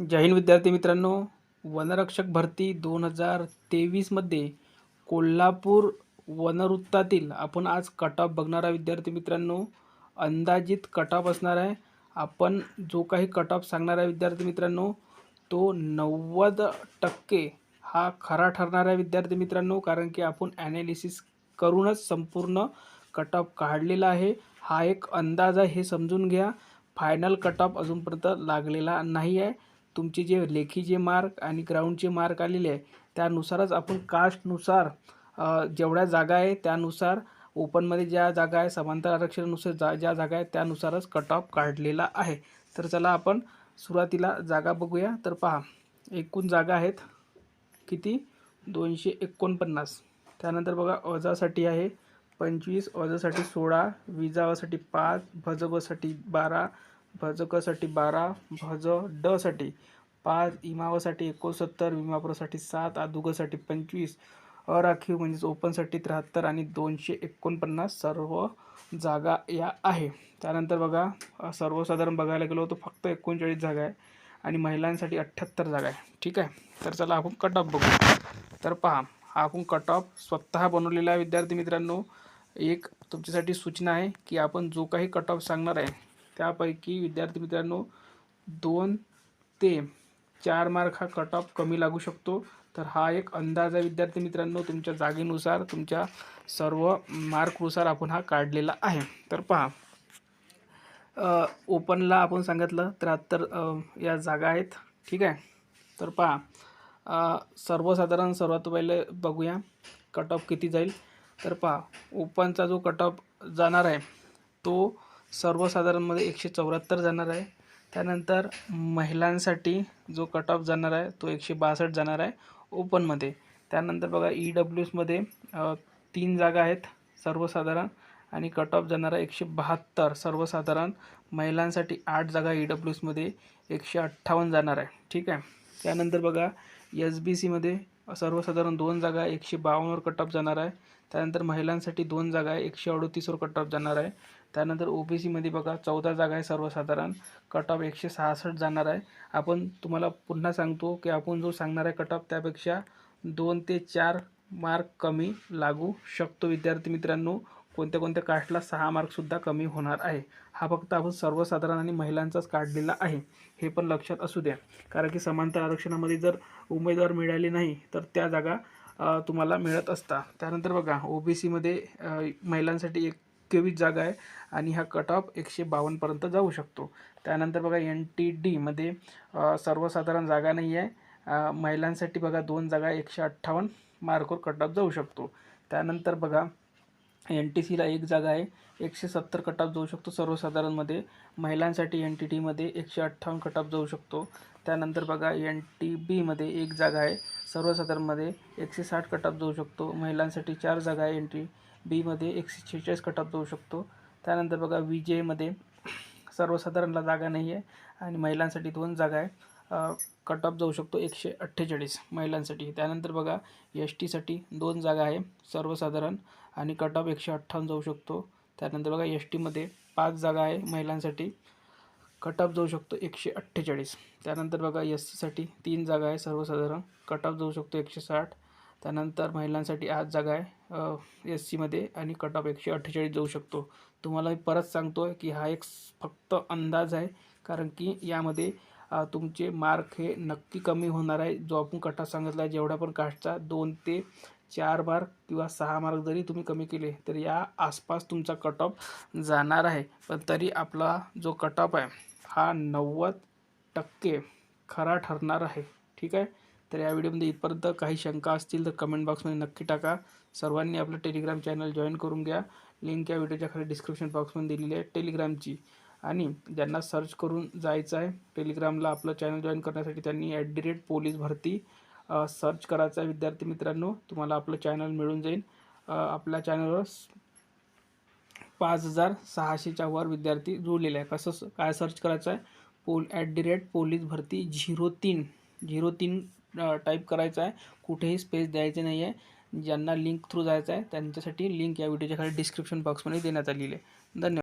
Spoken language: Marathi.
जय हिंद विद्यार्थी मित्रांनो. वनरक्षक भरती दोन हजार तेवीसमध्ये कोल्हापूर वनवृत्तातील आपण आज कट ऑफ बघणारा विद्यार्थी मित्रांनो. अंदाजित कट ऑफ असणार आहे. आपण जो काही कट ऑफ सांगणार आहे विद्यार्थी मित्रांनो तो नव्वद टक्के हा खरा ठरणार आहे विद्यार्थी मित्रांनो कारण की आपण ॲनालिसिस करूनच संपूर्ण कट ऑफ काढलेला आहे. हा एक अंदाज आहे हे समजून घ्या. फायनल कट ऑफ अजूनपर्यंत लागलेला नाही आहे. तुमचे जे लेखी जे मार्क आणि ग्राउंडचे मार्क आलेले आहे त्यानुसारच आपण कास्टनुसार जेवढ्या जागा आहे त्यानुसार ओपनमध्ये ज्या जागा आहे समांतर आरक्षणानुसार जा ज्या जागा आहेत त्यानुसारच कट ऑफ काढलेला आहे. तर चला आपण सुरुवातीला जागा बघूया. तर पहा एकूण जागा आहेत किती? दोनशे एकोणपन्नास. त्यानंतर बघा अजासाठी आहे पंचवीस अजासाठी सोळा विजावासाठी पाच भजबसाठी बारा भजकसाठी बारा भज डसाठी पाच इमावासाठी एकोणसत्तर विमाप्रोसाठी सात आदुगसाठी पंचवीस अराखीव म्हणजेच ओपनसाठी त्र्याहत्तर आणि दोनशे एकोणपन्नास सर्व जागा या आहे. त्यानंतर बघा सर्वसाधारण बघायला गेलो तर फक्त एकोणचाळीस जागा आहे आणि महिलांसाठी अठ्ठ्याहत्तर जागा आहे. ठीक आहे? तर चला आपण कट ऑफ बघू. तर पहा हा आपण कट ऑफ स्वतः बनवलेला आहे. विद्यार्थी मित्रांनो एक तुमच्यासाठी सूचना आहे की आपण जो काही कट ऑफ सांगणार आहे त्यापैकी विद्यार्थी मित्रांनो दोन ते चार मार्क हा कट ऑफ कमी लागू शकतो. तर हा एक अंदाज आहे विद्यार्थी मित्रांनो तुमच्या जागेनुसार तुमच्या सर्व मार्कनुसार आपण हा काढलेला आहे. तर पहा ओपनला आपण सांगितलं त्र्याहत्तर या जागा आहेत. ठीक आहे? तर पहा सर्वसाधारण सर्वात पहिले बघूया कट ऑफ किती जाईल. तर पहा ओपनचा जो कट ऑफ जाणार आहे तो सर्वसाधारणमध्ये एकशे चौऱ्याहत्तर जाणार आहे. त्यानंतर महिलांसाठी जो कट ऑफ जाणार आहे तो एकशे बासष्ट जाणार आहे ओपनमध्ये त्यानंतर बघा ई डब्ल्यू एसमध्ये तीन जागा आहेत सर्वसाधारण आणि कट ऑफ जाणार आहे एकशे बहात्तर. सर्वसाधारण महिलांसाठी आठ जागा ई डब्ल्यू एसमध्ये एकशे अठ्ठावन्न जाणार आहे. ठीक आहे? त्यानंतर बघा एस बी सीमध्ये सर्वसाधारण दोन जागा एकशे बावन्नवर कट ऑफ जाणार आहे. त्यानंतर महिलांसाठी दोन जागा आहे एकशे अडोतीसवर कट ऑफ जाणार आहे. त्यानंतर ओ बी सीमध्ये बघा चौदा जागा आहे सर्वसाधारण. कट ऑफ एकशे सहासष्ट जाणार आहे. आपण तुम्हाला पुन्हा सांगतो की आपण जो सांगणार आहे कट ऑफ त्यापेक्षा दोन ते चार मार्क कमी लागू शकतो. विद्यार्थी मित्रांनो कोणत्या कोणत्या कास्टला सहा मार्कसुद्धा कमी होणार आहे. हा फक्त आपण सर्वसाधारण आणि महिलांचाच काढलेला आहे. हे पण लक्षात असू द्या. कारण की समांतर आरक्षणामध्ये जर उमेदवार मिळाले नाही तर त्या जागा तुम्हाला मिळत असता. त्यानंतर बघा ओ बी सीमध्ये महिलांसाठी एकवीस जागा आहे आणि हा कट ऑफ एकशे बावन्नपर्यंत जाऊ शकतो. त्यानंतर बघा एन टी डीमध्ये सर्वसाधारण जागा नाही आहे. महिलांसाठी बघा दोन जागा एकशे अठ्ठावन्न मार्कवर कट ऑफ जाऊ शकतो. त्यानंतर बघा एन टी सीला एक जागा आहे एकशे सत्तर कट ऑफ जाऊ शकतो सर्वसाधारणमध्ये महिलांसाठी एन टी टीमध्ये एकशे अठ्ठावन्न कट ऑफ जाऊ शकतो. त्यानंतर बघा एन टी बीमध्ये एक जागा आहे सर्वसाधारणमध्ये एकशे साठ कट ऑफ जाऊ शकतो. महिलांसाठी चार जागा आहे एन टी बीमध्ये एकशे छेचाळीस कट ऑफ जाऊ शकतो. त्यानंतर बघा वी जेमध्ये सर्वसाधारणला जागा नाही आहे आणि महिलांसाठी दोन जागा आहे. कट ऑफ जाऊ शकतो एकशे अठ्ठेचाळीस महिलांसाठी. त्यानंतर बघा एस टीसाठी दोन जागा आहे सर्वसाधारण आणि कट ऑफ एकशे अठ्ठावन्न जाऊ शकतो. त्यानंतर बघा एस टीमध्ये पाच जागा आहे महिलांसाठी. कट ऑफ जाऊ शकतो एकशे अठ्ठेचाळीस. त्यानंतर बघा एस सीसाठी तीन जागा आहे सर्वसाधारण. कट ऑफ जाऊ शकतो एकशे साठ. त्यानंतर महिलांसाठी आज जागा आहे एस सीमध्ये आणि कट ऑफ एकशे अठ्ठेचाळीस जाऊ शकतो. तुम्हाला मी परत सांगतो आहे की हा एक फक्त अंदाज आहे कारण की यामध्ये तुमचे मार्क हे नक्की कमी होणार आहे. जो आपण कटा सांगितला आहे जेवढा पण कास्टचा दोन ते चार मार्क किंवा सहा मार्क जरी तुम्ही कमी केले तर या आसपास तुमचा कट ऑफ जाणार आहे. पण तरी आपला जो कट ऑफ आहे हा नव्वद टक्के खरा ठरणार आहे. ठीक आहे? तर या व्हिडिओमध्ये इथपर्यंत काही शंका असतील तर कमेंट बॉक्समध्ये नक्की टाका. सर्वांनी आपलं टेलिग्राम चॅनल जॉईन करून घ्या. लिंक या व्हिडिओच्या खाली डिस्क्रिप्शन बॉक्समध्ये दिलेली आहे टेलिग्रामची आणि ज्यांना सर्च करून जायचं आहे टेलिग्रामला आपलं चॅनल जॉईन करण्यासाठी त्यांनी ॲट दी रेट पोलीस भरती सर्च करायचं आहे. विद्यार्थी मित्रांनो तुम्हाला आपलं चॅनल मिळून जाईल. आपल्या चॅनलवर पाच हजार सहाशेच्या वर विद्यार्थी जुळलेले आहे कसं काय सर्च करायचं आहे? पोल ॲट दी रेट पोलीस भरती झिरो तीन झिरो तीन टाईप करायचं आहे. कुठेही स्पेस द्यायचे नाही आहे ज्यांना लिंक थ्रू जायचं आहे त्यांच्यासाठी लिंक या व्हिडिओच्या खाली डिस्क्रिप्शन बॉक्समध्ये देण्यात आलेली आहे. धन्यवाद.